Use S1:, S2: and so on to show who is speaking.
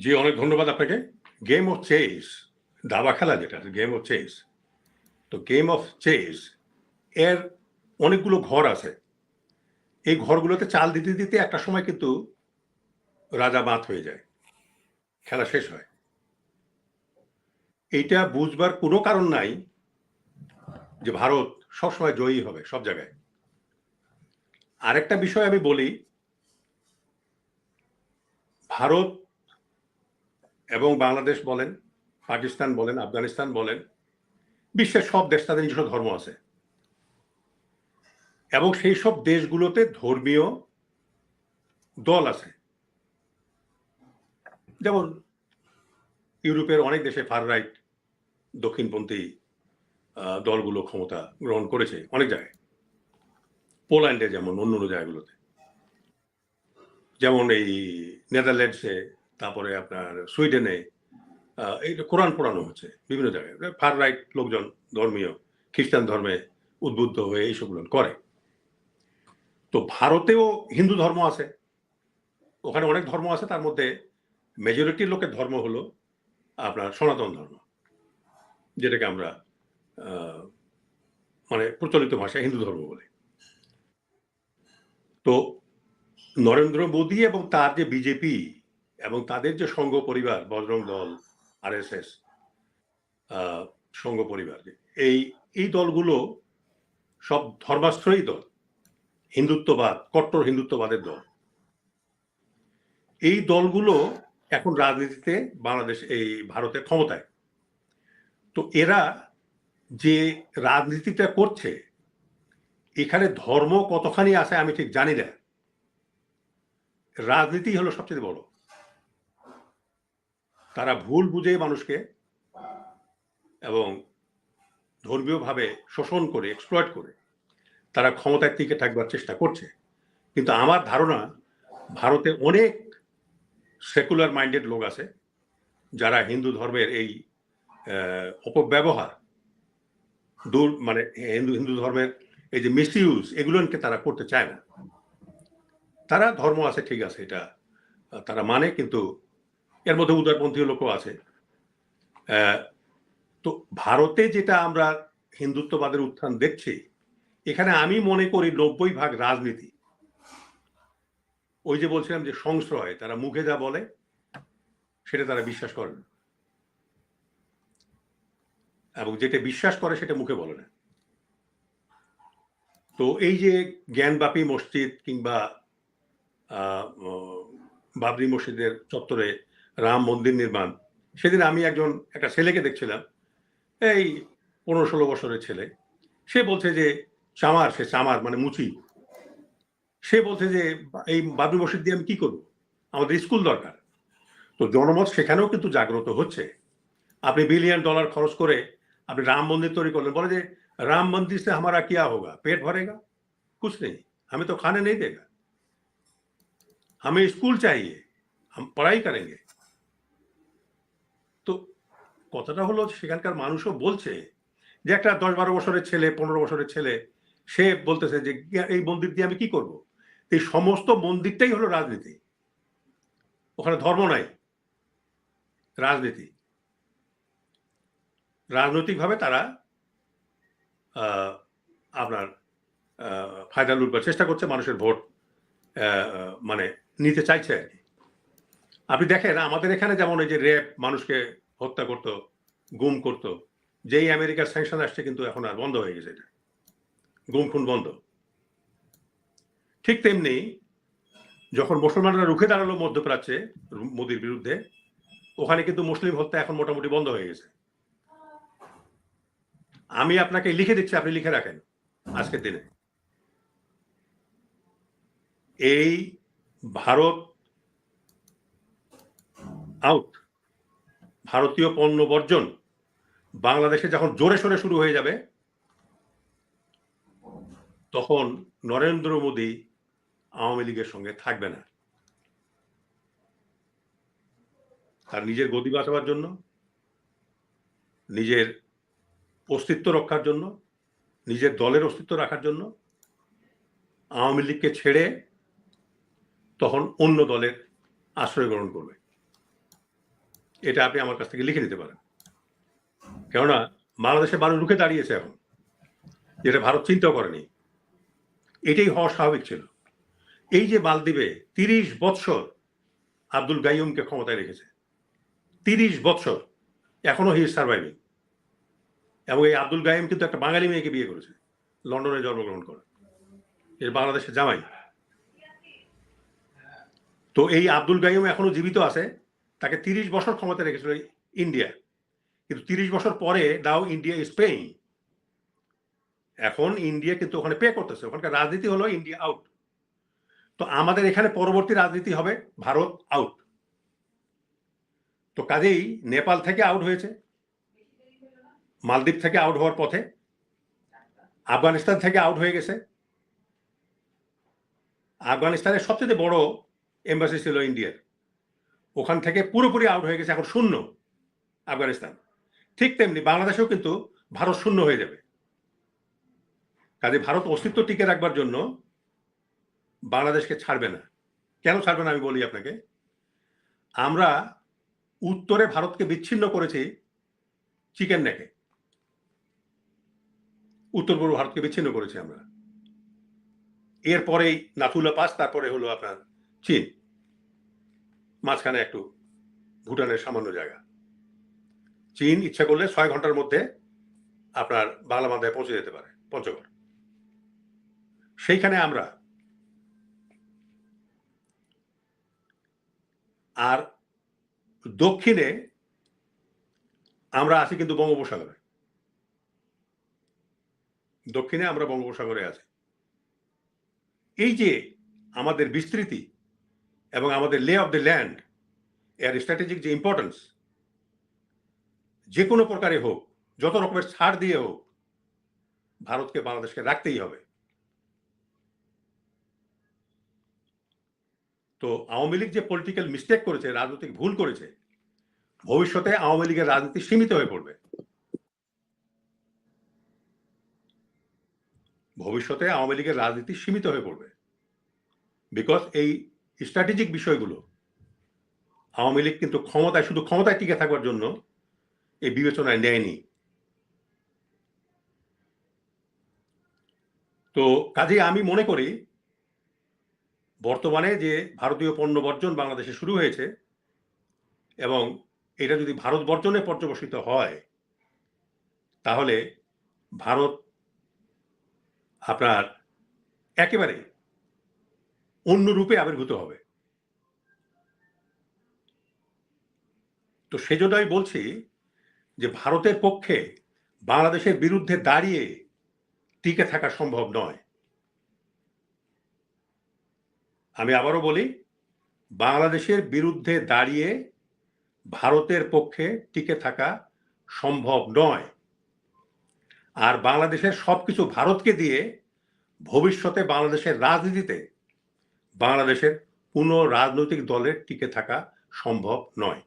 S1: জি, অনেক ধন্যবাদ আপনাকে। গেম অফ চেস দাবা খেলা যেটা গেম অফ চেস তো গেম অফ চেস এর অনেকগুলো ঘর আছে। এই ঘরগুলোতে চাল দিতে দিতে একটা সময় কিন্তু রাজা বাত হয়ে যায়। খেলা শেষ হয়। এইটা বুঝবার কোনো কারণ নাই যে ভারত সবসময় জয়ী হবে সব জায়গায়। আরেকটা বিষয় আমি বলি, ভারত এবং বাংলাদেশ বলেন, পাকিস্তান বলেন, আফগানিস্তান বলেন, বিশ্বের সব দেশ তাদের নিজস্ব ধর্ম আছে। এবং সেই সব দেশগুলোতে ধর্মীয় দল আছে। যেমন ইউরোপের অনেক দেশে ফার রাইট দক্ষিণপন্থী দলগুলো ক্ষমতা গ্রহণ করেছে অনেক জায়গায়। পোল্যান্ডে যেমন অন্য অন্য জায়গাগুলোতে। যেমন এই নেদারল্যান্ডসে তারপরে আপনার সুইডেনে এই কোরআন পড়ানো হচ্ছে বিভিন্ন জায়গায়। ফার রাইট লোকজন ধর্মীয়, খ্রিস্টান ধর্মে উদ্বুদ্ধ হয়ে এইসবগুলো করে। তো ভারতেও হিন্দু ধর্ম আছে। ওখানে অনেক ধর্ম আছে, তার মধ্যে মেজরিটির লোকের ধর্ম হলো আপনার সনাতন ধর্ম, যেটাকে আমরা মানে প্রচলিত ভাষায় হিন্দু ধর্ম বলে। তো নরেন্দ্র মোদী এবং তার যে বিজেপি এবং তাদের যে সংঘ পরিবার, বজরং দল আর এস এস সংঘ পরিবার, এই এই দলগুলো সব ধর্মাশ্রয়ী দল, হিন্দুত্ববাদ, কট্টর হিন্দুত্ববাদের দল। এই দলগুলো এখন রাজনীতিতে বাংলাদেশ, এই ভারতের ক্ষমতায়। তো এরা যে রাজনীতিটা করছে, এখানে ধর্ম কতখানি আছে আমি ঠিক জানি না। রাজনীতি হলো সবচেয়ে বড়। তারা ভুল বুঝে মানুষকে এবং ধর্মীয়ভাবে শোষণ করে এক্সপ্লয়েট করে, তারা ক্ষমতায় টিকে থাকবার চেষ্টা করছে। কিন্তু আমার ধারণা, ভারতে অনেক সেকুলার মাইন্ডেড লোক আছে যারা হিন্দু ধর্মের এই অপব্যবহার, দূর মানে হিন্দু হিন্দু ধর্মের এই যে মিস ইউজ এগুলোকে তারা করতে চায় না। তারা ধর্ম আছে, ঠিক আছে, এটা তারা মানে কিন্তু এর মধ্যে উদারপন্থী লোকও আছে। তো ভারতে যেটা আমরা হিন্দুত্ববাদের উত্থান দেখছি, এখানে আমি মনে করি নব্বই ভাগ রাজনীতি। ওই যে বলছিলাম যে সংশ্রয়, তারা মুখে যা বলে, সেটা তারা বিশ্বাস করে না। এবং যেটা বিশ্বাস করে, সেটা মুখে বলে না। তো এই যে জ্ঞানবাপী মসজিদ কিংবা বাবরি মসজিদের চত্বরে রাম মন্দির নির্মাণ সেদিন আমি একজন একটা ছেলেকে দেখছিলাম এই পনেরো ষোলো বছরের ছেলে সে বলছে যে চামার সে চামার মানে মুচি সে বলছে যে এই বাবরি মসজিদ দিয়ে আমি কি করব আমাদের স্কুল দরকার তো জনমত সেখানেও কিন্তু জাগ্রত হচ্ছে আপনি বিলিয়ন ডলার খরচ করে আপনি রাম মন্দির তৈরি করলেন বলে যে রাম মন্দির সে हमारा क्या होगा पेट भरेगा कुछ नहीं हमें तो खाने नहीं देगा हमें स्कूल चाहिए हम पढ़ाई करेंगे তো কথাটা হলো সেখানকার মানুষও বলছে যে একটা দশ বারো বছরের ছেলে, পনেরো বছরের ছেলে, সে বলতেছে যে এই মন্দির দিয়ে আমি কি করব? এই সমস্ত মন্দিরটাই হলো রাজনীতি। ওখানে ধর্ম নাই। রাজনীতি। রাজনৈতিকভাবে তারা আপনার ফায়দা লুটবার চেষ্টা করছে, মানুষের ভোট মানে নিতে চাইছে আর কি। আপনি দেখেন, আমাদের এখানে যেমন এই যে রেপ মানুষকে হত্যা করত, গুম করত। যেই আমেরিকার স্যাংশন আসছে কিন্তু এখন আর বন্ধ হয়ে গেছে এটা। গুম খুন বন্ধ। ঠিক তেমনি যখন মুসলমানরা রুখে দাঁড়াল মধ্যপ্রাচ্যে মোদির বিরুদ্ধে, ওখানে কিন্তু মুসলিম হত্যা এখন মোটামুটি বন্ধ হয়ে গেছে। আমি আপনাকে লিখে দিচ্ছি, আপনি লিখে রাখেন আজকের দিনে। এই ভারত আউট ভারতীয় পণ্য বর্জন বাংলাদেশে যখন জোরে সোরে শুরু হয়ে যাবে, তখন নরেন্দ্র মোদী আওয়ামী লীগের সঙ্গে থাকবে না। তার নিজের গতি বাঁচাবার জন্য, নিজের অস্তিত্ব রক্ষার জন্য, নিজের দলের অস্তিত্ব রাখার জন্য আওয়ামী লীগকে ছেড়ে তখন অন্য দলের আশ্রয় গ্রহণ করবে। এটা আপনি আমার কাছ থেকে লিখে নিতে পারেন। কেননা বাংলাদেশের মানুষ রুখে দাঁড়িয়েছে এখন, যেটা ভারত চিন্তাও করেনি। এটাই হওয়া স্বাভাবিক ছিল। এই যে মালদ্বীপে তিরিশ বৎসর আব্দুল গাইয়ুমকে ক্ষমতায় রেখেছে, তিরিশ বৎসর এখনও হি সার্ভাইভিং। এবং এই আব্দুল গাইম কিন্তু একটা বাঙালি মেয়েকে বিয়ে করেছে, লন্ডনে জন্মগ্রহণ করে। এর বাংলাদেশের জামাই। তো এই আব্দুল গাইম এখনও জীবিত আছে তাকে তিরিশ বছর ক্ষমতা রেখেছিল ইন্ডিয়া। কিন্তু তিরিশ বছর পরে নাও ইন্ডিয়া ইজ পেইং এখন ইন্ডিয়া কিন্তু ওখানে পে করতেছে। ওখানকার রাজনীতি হলো ইন্ডিয়া আউট তো আমাদের এখানে পরবর্তী রাজনীতি হবে ভারত আউট তো কাজেই নেপাল থেকে আউট হয়েছে। মালদ্বীপ থেকে আউট হওয়ার পথে। আফগানিস্তান থেকে আউট হয়ে গেছে। আফগানিস্তানের সবচেয়ে বড় এম্বাসি ছিল ইন্ডিয়ার ওখান থেকে পুরোপুরি আউট হয়ে গেছে, এখন শূন্য আফগানিস্তান। ঠিক তেমনি বাংলাদেশেও কিন্তু ভারত শূন্য হয়ে যাবে। কাজে ভারত অস্তিত্ব টিকে রাখবার জন্য বাংলাদেশকে ছাড়বে না। কেন ছাড়বে না আমি বলি আপনাকে? আমরা উত্তরে ভারতকে বিচ্ছিন্ন করেছি চিকেন নেকে। উত্তর পূর্ব ভারতকে বিচ্ছিন্ন করেছি আমরা। এরপরেই নাথুলা পাস, তারপরে হলো আপনার চীন। মাঝখানে একটু ভুটানের সামান্য জায়গা। চীন ইচ্ছা করলে ছয় ঘণ্টার মধ্যে আপনার বাংলা মাথায় পৌঁছে যেতে পারে, পঞ্চগড়। সেইখানে আমরা আর দক্ষিণে আমরা আছি কিন্তু বঙ্গোপসাগরে। দক্ষিণে আমরা বঙ্গোপসাগরে আছি। এই যে আমাদের বিস্তৃতি এবং আমাদের লে অফ দ্য ল্যান্ড এর স্ট্র্যাটেজিক যে ইম্পর্টেন্স যে কোনো প্রকারে হোক, যত রকমের ছাড় দিয়ে হোক, ভারতকে বাংলাদেশকে রাখতেই হবে। তো আওয়ামী লীগ যে পলিটিক্যাল মিস্টেক করেছে, রাজনৈতিক ভুল করেছে, ভবিষ্যতে আওয়ামী লীগের রাজনীতি সীমিত হয়ে পড়বে। ভবিষ্যতে আওয়ামী লীগের রাজনীতি সীমিত হয়ে পড়বে। বিকজ এই স্ট্র্যাটেজিক বিষয়গুলো, আওয়ামী লীগ কিন্তু ক্ষমতায়, শুধু ক্ষমতায় টিকে থাকার জন্য এই বিবেচনায় নেয়নি। তো কাজে আমি মনে করি, বর্তমানে যে ভারতীয় পণ্য বর্জন বাংলাদেশে শুরু হয়েছে এবং এটা যদি ভারত বর্জনে পর্যবসিত হয়, তাহলে ভারত আপনার একেবারে অন্য রূপে আবির্ভূত হবে। তো সেজন্য আমি বলছি যে ভারতের পক্ষে বাংলাদেশের বিরুদ্ধে দাঁড়িয়ে টিকে থাকা সম্ভব নয়। আমি আবারও বলি, বাংলাদেশের বিরুদ্ধে দাঁড়িয়ে ভারতের পক্ষে টিকে থাকা সম্ভব নয়। আর বাংলাদেশের সবকিছু ভারতকে দিয়ে ভবিষ্যতে বাংলাদেশের রাজনীতিতে বাংলাদেশের কোনো রাজনৈতিক দলের টিকে থাকা সম্ভব নয়।